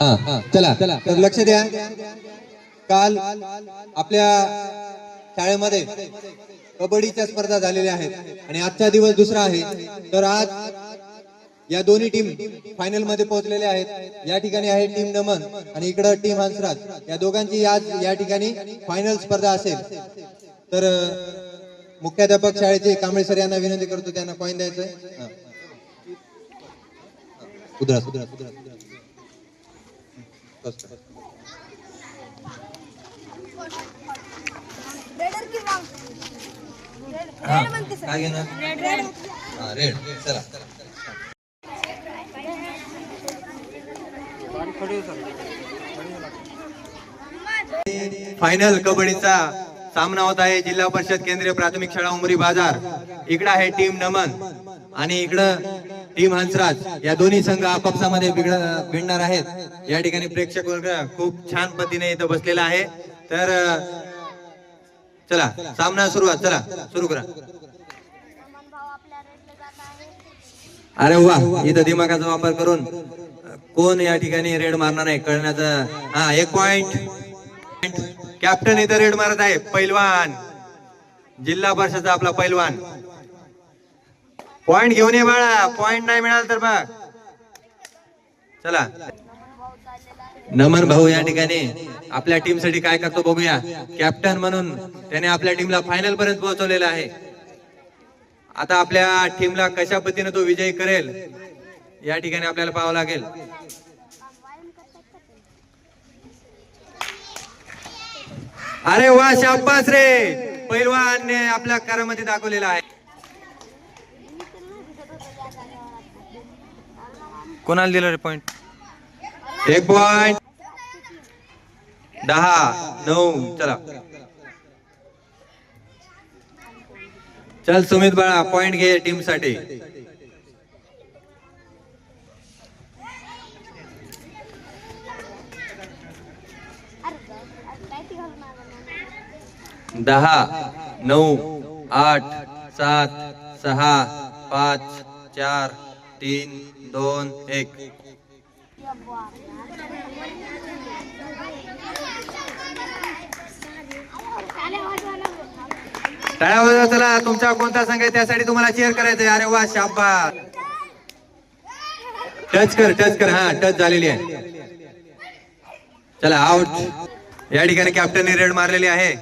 हा चला तर लक्ष द्या. काल आपल्या शाळेमध्ये कबड्डीच्या स्पर्धा झालेल्या आहेत आणि आजचा दिवस दुसरा आहे. तर आज या दोन्ही टीम फायनलमध्ये पोहोचलेल्या आहेत. या ठिकाणी आहे टीम नमन आणि इकडं टीम हंसराज. या दोघांची आज या ठिकाणी फायनल स्पर्धा असेल. तर मुख्याध्यापक शाळेचे कांबळे सर यांना विनंती करतो त्यांना कॉईन द्यायचं हा. सुधरा सुधरा सुधरा सुधरा बस, बस. रेडर किंवा हा, रेड म्हणते सर काय घेणार? हा रेड चला. फायनल कबड्डीचा सामना होत आहे जिल्हा परिषद केंद्रीय प्राथमिक शाळा उमरी बाजार. इकडं आहे टीम नमन आणि इकडं टीम हंसराज. या दोन्ही संघ आपापसामध्ये भिडणार आहेत. या ठिकाणी प्रेक्षक वर्ग खूप छान पद्धतीने इथं बसलेला आहे. तर चला सामना सुरुवात चला सुरू करा. अरे वा इथं दिमागाचा वापर करून कोण या ठिकाणी रेड मारणार आहे कळण्याचा हा एक पॉइंट कॅप्टन इथं रेड मारत आहे पैलवान. जिल्हा परिषदचा आपला पैलवान. पॉइंट घेऊन ये बाळा पॉइंट नाही मिळाला तर बघ चला. नमन भाऊ या ठिकाणी. आपल्या टीमसाठी काय करतो बघूया. कॅप्टन म्हणून त्याने आपल्या टीमला फायनल पर्यंत पोहोचवलेलं आहे. आता आपल्या टीमला कशा पद्धतीने तो विजयी करेल या ठिकाणी आपल्याला पाहावं लागेल. अरे वा शाबास रे. पैलवानने आपल्या कारामध्ये दाखवलेला आहे. कोणाला दिलं रे पॉइंट एक पॉइंट दहा नऊ चला. चल सुमित बाळा पॉइंट घे टीमसाठी. दहा नऊ आठ सात सहा पाच चार तीन दोन एक. टाळ्या वाजवा चला. तुमचा कोणता संघ आहे त्यासाठी तुम्हाला चेअर करायचंय. अरे वा शाबा टच कर टच कर. हा टच झालेली आहे. चला आउट या ठिकाणी कॅप्टनने रेड मारलेली आहे.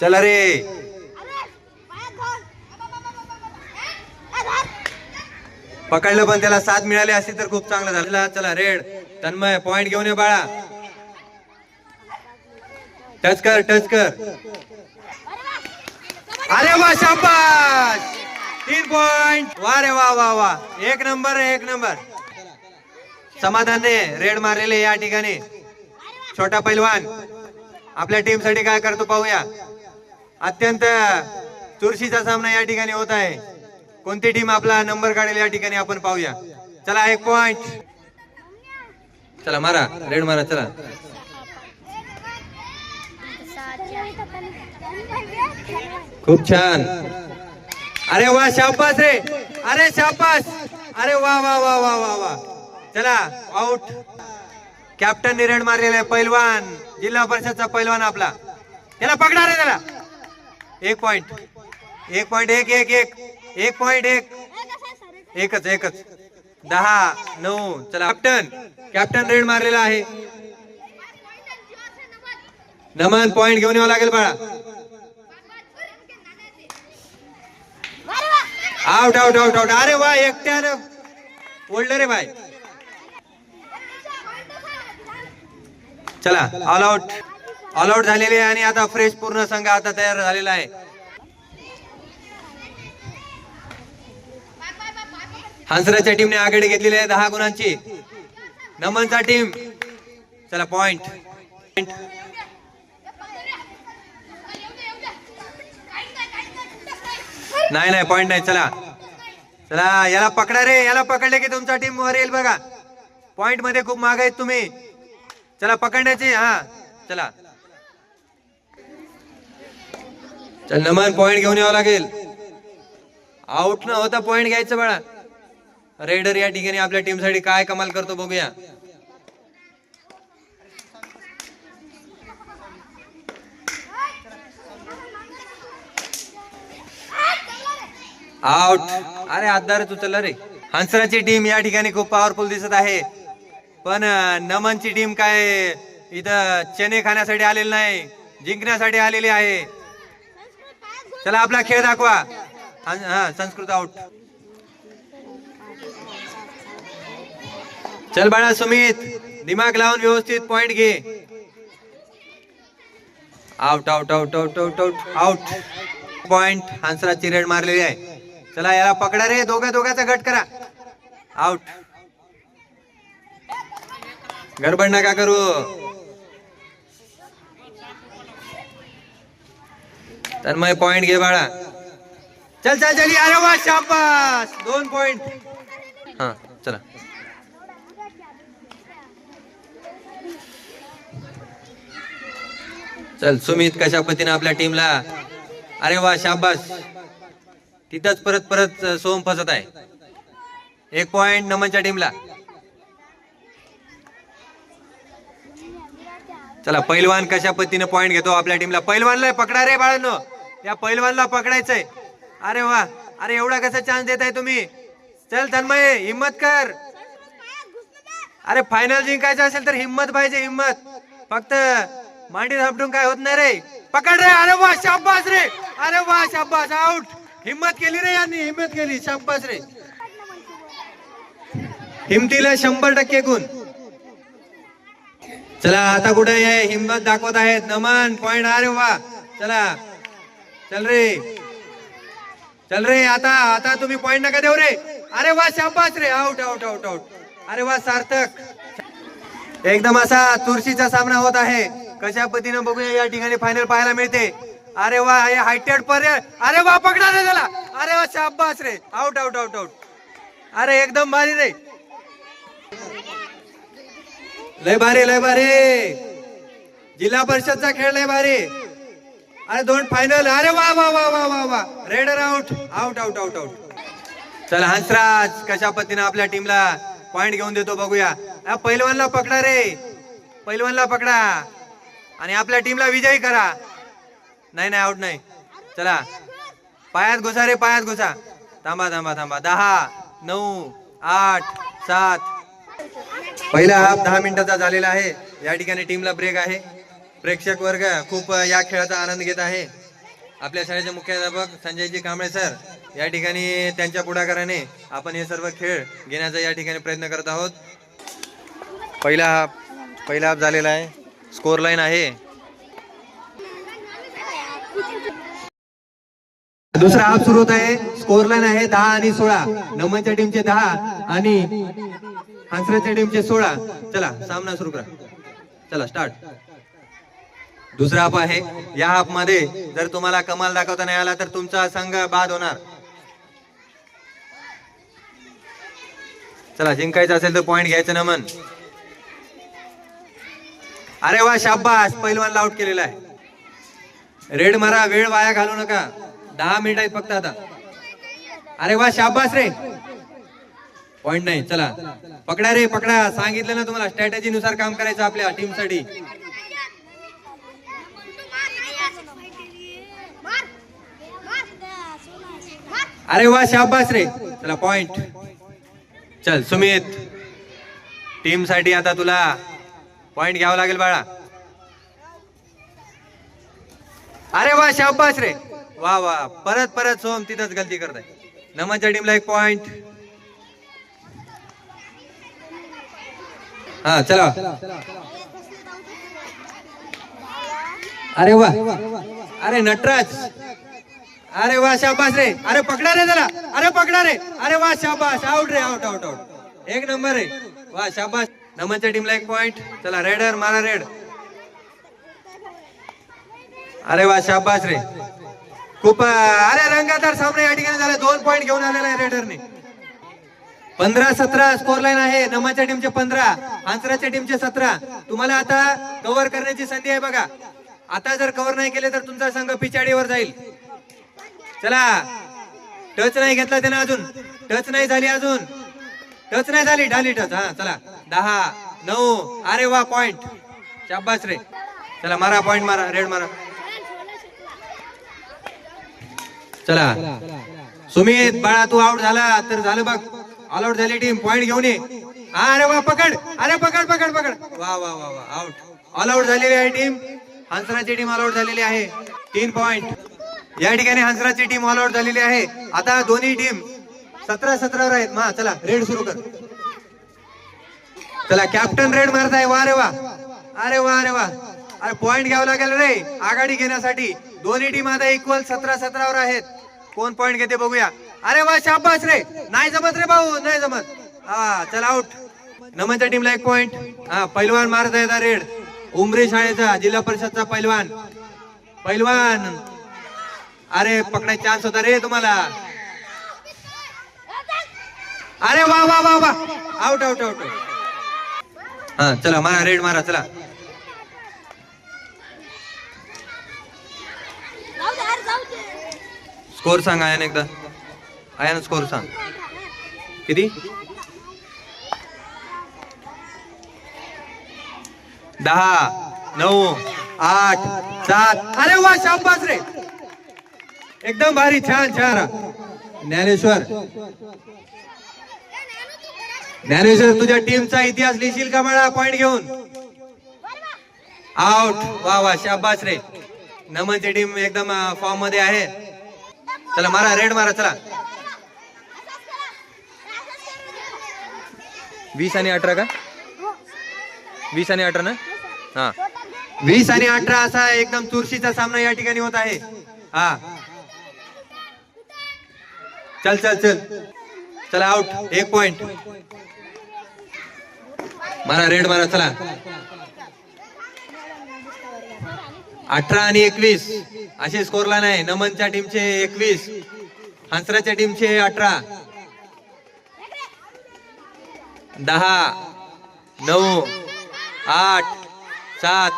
चला रे. पकडलं पण त्याला साथ मिळाली असती तर खूप चांगलं झालं. चला रेड. तन्मय पॉइंट घेऊन ये बाळा. टच कर टच कर. अरे वा शाबास. तीन पॉइंट वा रे वा वा वा. एक नंबर एक नंबर समाधानने रेड मारलेले या ठिकाणी. छोटा पैलवान. आपल्या टीमसाठी काय करतो पाहूया. अत्यंत चुरशीचा सामना या ठिकाणी होत आहे. कोणती टीम आपला नंबर काढेल या ठिकाणी आपण पाहूया. चला एक पॉइंट चला मारा. रेड मारा चला. खूप छान. अरे वा शाबास रे. अरे शाबास. अरे वा वा वा वा वा वा. चला आउट कॅप्टन निरण मारलेला आहे पैलवान. जिल्हा परिषदचा पैलवान आपला. त्याला पकडा रे त्याला. एक पॉइंट एक पॉइंट एक एक एक. एक पॉइंट एक. एकच एकच. दहा नऊ. चला कॅप्टन कॅप्टन रेड मारलेला आहे. नमन पॉइंट घेऊन यावं लागेल बाळा. आउट आउट आउट आउट अरे वा एकट्यानं ओढलं रे बाय चला ऑल आउट ऑल आउट झालेले आहे आणि आता फ्रेश पूर्ण संघ आता तयार झालेला आहे. हंसराच्या टीमने आघाडी घेतलेली आहे दहा गुणांची. नमनचा टीम चला पॉइंट नाही नाही पॉइंट नाही चला. चला याला पकडा रे याला पकडले की तुमचा टीम वर येईल बघा. पॉइंटमध्ये खूप माग आहेत तुम्ही. चला पकडण्याची हा. चला. चल नमन पॉइंट घेऊन यावं लागेल. आउट न होता पॉइंट घ्यायचं बाळा. रेडर या ठिकाणी आपल्या टीमसाठी काय कमाल करतो बघूया. आउट अरे आधारच उचलला रे. हंसराची टीम या ठिकाणी खूप पॉवरफुल दिसत आहे. पण नमनची टीम काय इथं चणे खाण्यासाठी आलेली नाही जिंकण्यासाठी आलेली आहे. चला आपला खेळ दाखवा. हा संस्कृत आउट चल बाळा सुमित दिमाग लावून व्यवस्थित पॉइंट घे. Out out out out out out out point हंसराजची raid मारलेली आहे. चला याला पकडा रे दोघे दोघाचा गट करा. आउट गडबड नका करू. तन्मय पॉइंट घे बाळा. चल चल चल अरे वा शाबास. दोन पॉइंट. हा चला. चल सुमित कशा पतीने आपल्या टीमला? अरे वा शाबास. तिथंच परत परत सोम फसत आहे. एक पॉइंट नमनच्या टीमला. चला पैलवान कशा पद्धतीने पॉइंट घेतो आपल्या टीमला? पैलवानला पकडा रे बाळांनो. या पैलवानला पकडायचंय. अरे वा अरे एवढा कसा चान्स देताय तुम्ही? चल तन्मय हिम्मत कर. अरे फायनल जिंकायचं असेल तर हिम्मत पाहिजे हिम्मत. फक्त मांडी झापटून काय होत नाही रे. पकड रे अरे वा शाबास रे. अरे वा शाबास आउट हिम्मत केली रे यांनी हिम्मत केली शाबास रे. हिमतीला शंभर टक्के गुण. चला आता कुठे आहे हिम्मत दाखवत आहेत? नमन पॉइंट अरे वा चला. चल रे. चल रे आता आता तुम्ही पॉइंट नका देऊ रे. अरे वा शाबास रे. आउट आउट आउट आउट अरे वा सार्थक. एकदम असा तुळशीचा सामना होत आहे. कशा पद्धतीनं बघूया या ठिकाणी फायनल पाहायला मिळते. अरे वा हे हायटेड पर्याय. अरे वा पकडा रे त्याला. अरे वा शाबास रे. आउट आउट आउट आउट अरे एकदम भारी रे. लय भारी लय भारी. जिल्हा परिषदचा खेळ लय भारी. अरे दोन फायनल अरे वा वा वा वा वा वा. Raider out out out out out चला हंसराज कशा पद्धतीने आपल्या टीमला पॉइंट घेऊन देतो बघूया. हा, पैलवानला पकडा रे. पैलवानला पकडा. आणि आपल्या टीमला विजयी करा. नाही नाही आउट नाही. चला. पायात घुसा रे पायात घुसा. थांबा थांबा थांबा. दहा नऊ आठ सात. पहिला हाफ दहा मिनिटाचा झालेला आहे. या ठिकाणी टीमला ब्रेक आहे. प्रेक्षक वर्ग खूप या खेळाचा आनंद घेत आहे. आपल्या शाळेचे मुख्याध्यापक संजयजी कांबळे सर या ठिकाणी त्यांच्या पुढाकाराने आपण हे सर्व खेळ घेण्याचा या ठिकाणी प्रयत्न करत आहोत. पहिला हाफ पहिला हाफ झालेला आहे. स्कोर लाईन आहे. दुसरा हाफ सुरू होत आहे. स्कोर लाईन आहे दहा आणि सोळा. नमनच्या टीमचे दहा आणि हंसराच्या टीमचे सोळा. चला सामना सुरू करा. चला स्टार्ट दुसरा हाफ आहे. या हाफमध्ये जर तुम्हाला कमाल दाखवता नाही आला तर तुमचा संघ बाद होणार. चला जिंकायचं असेल तर पॉइंट घ्यायचं नमन. अरे वा शाब्बास! पहिलवानला आउट केलेला आहे. रेड मारा वेळ वाया घालू नका. दहा मिनिट आहेत फक्त आता. अरे वा शाब्बास रे! पॉइंट नाही चला. पकडा रे पकडा. सांगितलं ना तुम्हाला स्ट्रॅटेजी नुसार काम करायचं आपल्या टीमसाठी अरे वा शाबास रे. चला पॉइंट चल सुमित. टीमसाठी आता तुला पॉइंट घ्यावं लागेल बाळा. अरे वा शाबास रे. वा वा. परत परत सोम तिथंच गलती करताय. नमनच्या टीमला एक पॉइंट हा चला. अरे वा. अरे नटराज. अरे वा शाबास रे. अरे पकडा रे त्याला अरे पकडा रे. अरे वा शाबास. आउट रे आउट आउट आउट एक नंबर रे वा शाबास. नमनच्या टीमला एक पॉइंट चला रेडर मारा रेड अरे वा शाबास रे. खूप अरे रंगादार सामना या ठिकाणी झाला. दोन पॉईंट घेऊन आलेला आहे रेडरने पंधरा सतरा स्कोर लाईन आहे नमाच्या टीमचे पंधरा आंसराच्या टीमचे सतरा. तुम्हाला आता कव्हर करण्याची संधी आहे बघा. आता जर कव्हर नाही केले तर तुमचा संघ पिछाडीवर जाईल. चला. टच नाही घेतला त्यानं अजून. टच नाही झाली अजून. टच नाही झाली ढाली टच. हा चला. दहा नऊ अरे वा पॉइंट शाबास रे. चला मारा पॉइंट मारा रेड मारा. चला. सुमित बाळा तू आउट झाला तर झालं बघ. ऑल आउट झाली टीम पॉइंट घेऊन ये. हा, अरे वा पकड. अरे पकड पकड पकड. वा वा वा वा आउट ऑल आउट झालेली आहे टीम हंसराची टीम ऑल आउट झालेली आहे. तीन पॉइंट या ठिकाणी हंसराची टीम ऑल आउट झालेली आहे. आता दोन्ही टीम सतरा सतरावर आहेत. मा चला रेड सुरू कर. चला कॅप्टन रेड मारताय. वा रे वा. अरे वा अरे वा. अरे पॉइंट घ्यावं लागेल रे. आघाडी घेण्यासाठी. दोन्ही टीम आता इक्वल सतरा सतरावर आहेत. कोण पॉइंट घेते बघूया. अरे वा शाबास रे. नाही जमत रे भाऊ नाही जमत. हा चला आउट नमनच्या टीमला एक पॉइंट हा पैलवान मारत आहे रेड उमरे शाळेचा जिल्हा परिषदचा पैलवान. पैलवान. अरे पकडायचा चान्स होता रे तुम्हाला. अरे वा वा वा वा. आउट आउट आउट हा चला मारा रेड मारा चला. स्कोर सांग आयन एकदा. आयन स्कोर सांग. किती? दहा नऊ आठ सात. अरे वा शाबास रे. एकदम भारी छान छान. ज्ञानेश्वर. ज्ञानेश्वर तुझ्या टीमचा इतिहास लिहिशील का मला? पॉइंट घेऊन. आउट वा वा शाबास रे. नमनची टीम एकदम फॉर्ममध्ये आहे. चला मारा रेड मारा चला. वीस आणि अठरा का? वीस आणि अठरा ना? हा. वीस आणि अठरा असा एकदम चुरशीचा सामना या ठिकाणी होत आहे. हा. चल चल चल. चला आउट एक पॉइंट मारा रेड मारा चला. अठरा आणि एकवीस. असे स्कोरला नाही. नमनच्या टीमचे एकवीस. हंसराच्या टीमचे अठरा. दहा. नऊ. आठ. सात.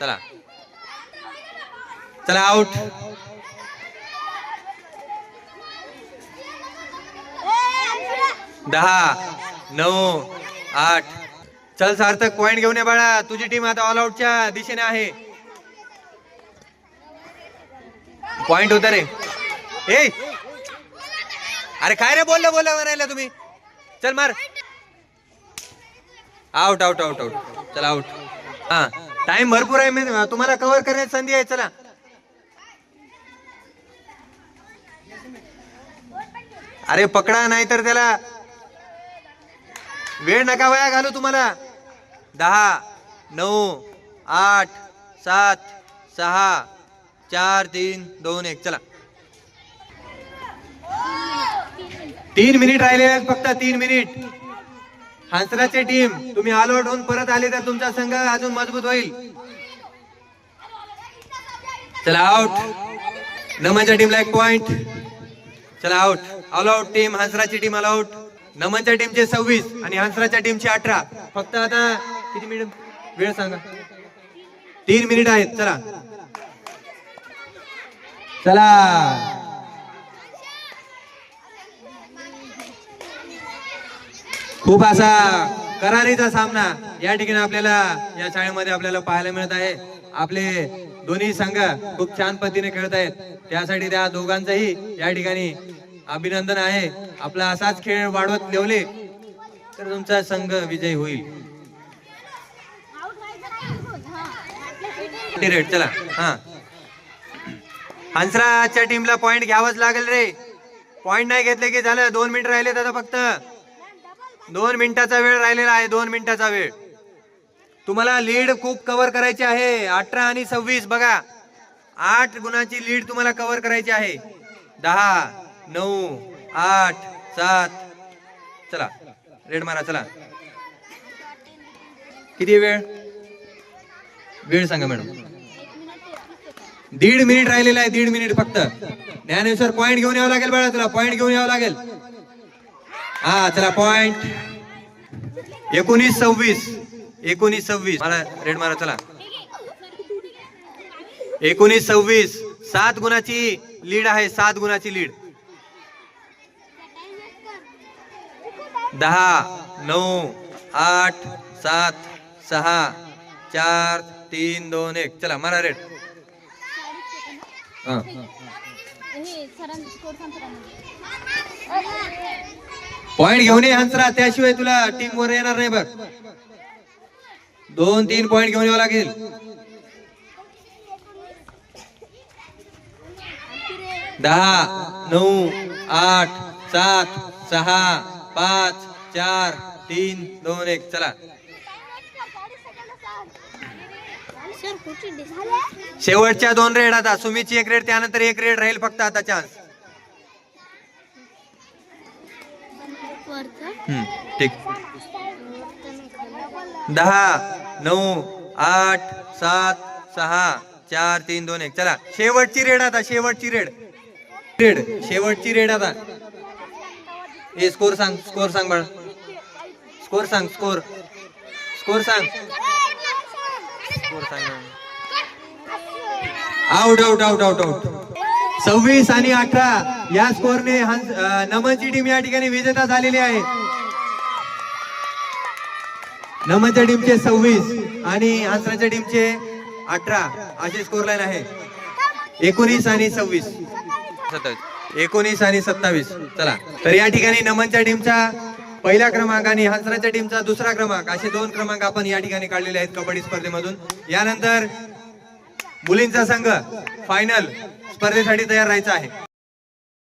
चला. चला आउट दहा नऊ आठ. चल सार्थक पॉइंट घेऊन ये बाळा. तुझी टीम आता ऑल आउटच्या दिशेने आहे. पॉइंट होता रे ए! अरे काय रे बोललं बोललं म्हणायला तुम्ही? चल मार. आउट आउट आउट आउट चला आउट हा. टाइम भरपूर आहे मी तुम्हाला कव्हर करण्याची संधी आहे. चला. अरे पकडा नाही तर त्याला. वेळ नका वया घालू तुम्हाला. दहा नऊ आठ सात सहा चार तीन दोन एक. चला. तीन मिनिट राहिले आहेत फक्त तीन मिनिट. हंसराचे टीम तुम्ही ऑल आउट होऊन परत आले तर तुमचा संघ अजून मजबूत होईल. चला आउट नमाच्या टीमला एक पॉइंट चला आउट ऑल आउट टीम हंसराची टीम ऑल आउट नमनच्या टीमचे सव्वीस आणि हंसराच्या टीमचे अठरा. फक्त आता किती मिनिट वेळ सांगा. तीन मिनिट आहेत. चला. चला. खूप असा करारीचा सामना या ठिकाणी आपल्याला या शाळेमध्ये आपल्याला पाहायला मिळत आहे. आपले दोन्ही संघ खूप छान पद्धतीने खेळत आहेत. त्यासाठी त्या दोघांचाही या ठिकाणी अभिनंदन आहे. आपला असाच खेळ वाढवत ठेवले तर तुमचा संघ विजयी होईल. चला. हा. हंसराजच्या टीमला पॉइंट घ्यावंच लागेल रे. पॉइंट नाही घेतले की झालं. दोन मिनिट राहिले आता फक्त. दोन मिनिटाचा वेळ राहिलेला आहे दोन मिनिटाचा वेळ. तुम्हाला लीड खूप कव्हर करायची आहे. अठरा आणि सव्वीस बघा. आठ गुणाची लीड तुम्हाला कव्हर करायची आहे. दहा नऊ आठ सात. चला रेड मारा चला. किती वेळ? वेळ सांगा मॅडम. दीड मिनिट राहिलेला आहे दीड मिनिट फक्त. ज्ञानेश्वर पॉइंट घेऊन यावं लागेल बाळा तुला पॉइंट घेऊन यावं लागेल. हा चला पॉइंट एकोणीस सव्वीस. एकोणीस सव्वीस. मला रेड मारा चला. एकोणीस सव्वीस. सात गुणाची लीड आहे सात गुणाची लीड दहा नऊ आठ सात सहा चार तीन दोन एक. चला मारा रेट पॉइंट घेऊन ये हंसरा त्याशिवाय तुला टीम वर येणार नाही बघ. दोन तीन पॉइंट घेऊन यावं लागेल. दहा नऊ आठ सात सहा पाच चार तीन दोन एक चला. शेवटच्या दोन रेड आता. सुमीची एक रेड त्यानंतर एक रेड राहील फक्त आता चान्स ठीक. दहा नऊ आठ सात सहा चार तीन दोन एक. चला. शेवटची रेड आता शेवटची रेड. रेड शेवटची रेड आता. हे स्कोर सांग स्कोर सांग बाळा. स्कोर सांग स्कोर स्कोर सांग. स्कोर सांग out out out out out सव्वीस आणि अठरा या स्कोरने हंस नमनची टीम या ठिकाणी विजेता झालेली आहे. नमनच्या टीमचे सव्वीस आणि हंसराच्या टीमचे अठरा असे स्कोर लाईन आहे. एकोणीस आणि सव्वीस. सत्तावीस. एकोणीस आणि सत्तावीस. चला. तर या ठिकाणी नमनच्या टीमचा पहिला क्रमांक आणि हंसराच्या टीमचा दुसरा क्रमांक. असे दोन क्रमांक आपण या ठिकाणी काढलेले आहेत कबड्डी स्पर्धेमधून. यानंतर मुलींचा संघ फायनल स्पर्धेसाठी तयार राहायचा आहे.